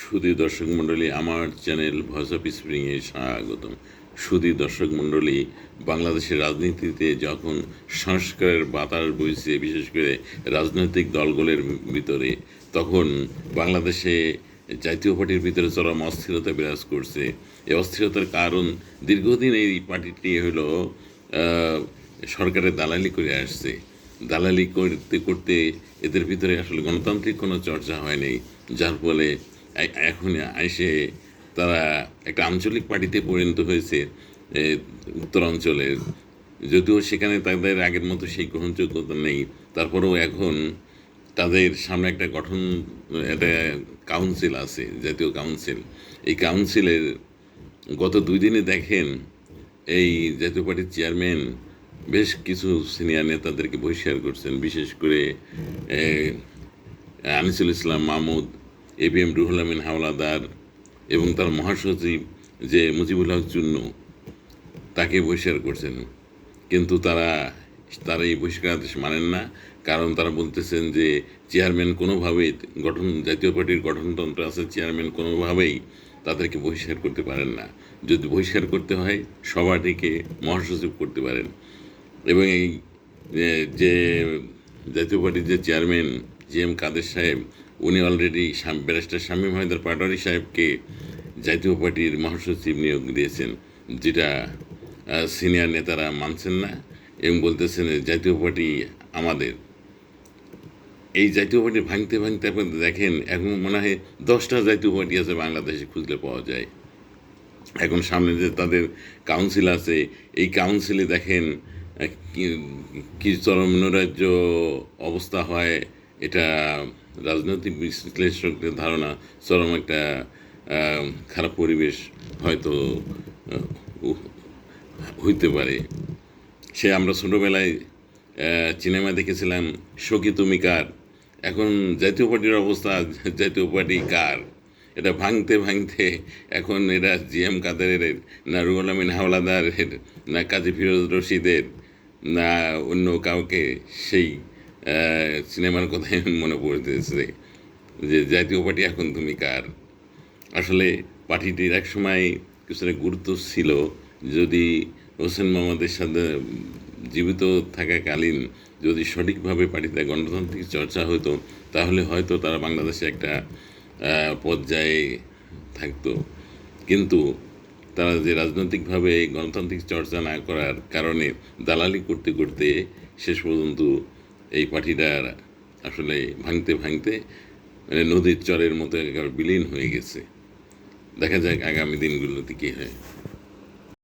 সুদী দর্শক মণ্ডলী, আমার চ্যানেল ভয়েস অফ স্প্রিংয়ে স্বাগতম। সুদী দর্শক মণ্ডলী, বাংলাদেশের রাজনীতিতে যখন সংস্কারের বাতাস বইছে, বিশেষ করে রাজনৈতিক দলগুলোর ভিতরে, তখন বাংলাদেশে জাতীয় পার্টির ভিতরে চরম অস্থিরতা বিরাজ করছে। এই অস্থিরতার কারণ দীর্ঘদিন এই পার্টিটি হলো সরকারের দালালি করে আসছে। দালালি করতে করতে এদের ভিতরে আসলে গণতান্ত্রিক কোনো চর্চা হয়নি যার ফলে এখন এসে তারা একটা আঞ্চলিক পার্টিতে পরিণত হয়েছে উত্তরাঞ্চলের যদিও সেখানে তাদের আগের মতো সেই গ্রহণযোগ্যতা নেই, তারপরেও এখন তাদের সামনে একটা গঠন, একটা কাউন্সিল আছে, জাতীয় কাউন্সিল এই কাউন্সিলের গত দুই দিনে দেখেন এই জাতীয় পার্টির চেয়ারম্যান বেশ কিছু সিনিয়র নেতাদেরকে বহিষ্কার করছেন, বিশেষ করে Anisul Islam Mahmud A B M Ruhul Amin Howlader এবং তার মহাসচিব যে মুজিবুল হক চুন্নু, তাকে বহিষ্কার করছেন। কিন্তু তারা তারা এই বহিষ্কার আদেশ মানেন না, কারণ তারা বলতেছেন যে চেয়ারম্যান কোনোভাবেই গঠন, জাতীয় পার্টির গঠনতন্ত্র আছে, চেয়ারম্যান কোনোভাবেই তাদেরকে বহিষ্কার করতে পারেন না। যদি বহিষ্কার করতে হয়, সভাটিকে মহাসচিব করতে পারেন। এবং এই যে জাতীয় পার্টির যে চেয়ারম্যান জি এম কাদের সাহেব, উনি অলরেডি ব্যারিস্টার শামীম হায়দার পাটোয়ারি সাহেবকে জাতীয় পার্টির মহাসচিব নিয়োগ দিয়েছেন, যেটা সিনিয়র নেতারা মানছেন না এবং বলতেছেন জাতীয় পার্টি আমাদের। এই জাতীয় পার্টি ভাঙতে ভাঙতে আপনি দেখেন, এখন মনে হয় দশটা জাতীয় পার্টি আছে বাংলাদেশে খুঁজলে পাওয়া যায়। এখন সামনে যে তাদের কাউন্সিল আছে, এই কাউন্সিলে দেখেন কি চরম নৈরাজ্য অবস্থা হয়। এটা রাজনৈতিক বিশ্লেষকদের ধারণা চরম একটা খারাপ পরিবেশ হয়তো হইতে পারে। সে আমরা ছোটোবেলায় সিনেমা দেখেছিলাম, সখী তুমি কার? এখন জাতীয় পার্টির অবস্থা, জাতীয় পার্টি কার? এটা ভাঙতে ভাঙতে এখন এরা জি এম কাদেরের, না রুহুল আমিন হাওলাদারের, না কাজী ফিরোজ রশিদের, না অন্য কাউকে সেই সিনেমার কথাই মনে পড়তেছে যে জাতীয় পার্টি এখন তুমি কার? আসলে পার্টিটির এক সময় কিছুটা গুরুত্ব ছিল। যদি হোসেন মোহাম্মদের সাথে জীবিত থাকাকালীন যদি সঠিকভাবে পার্টিতে গণতান্ত্রিক চর্চা হতো, তাহলে হয়তো তারা বাংলাদেশে একটা পর্যায়ে থাকতো। কিন্তু তারা যে রাজনৈতিকভাবে গণতান্ত্রিক চর্চা না করার কারণে দালালি করতে করতে শেষ পর্যন্ত এই পার্টিটার আসলে ভাঙতে ভাঙতে মানে নদীর চরের মতো একেবারে বিলীন হয়ে গেছে। দেখা যাক আগামী দিনগুলোতে কী হয়।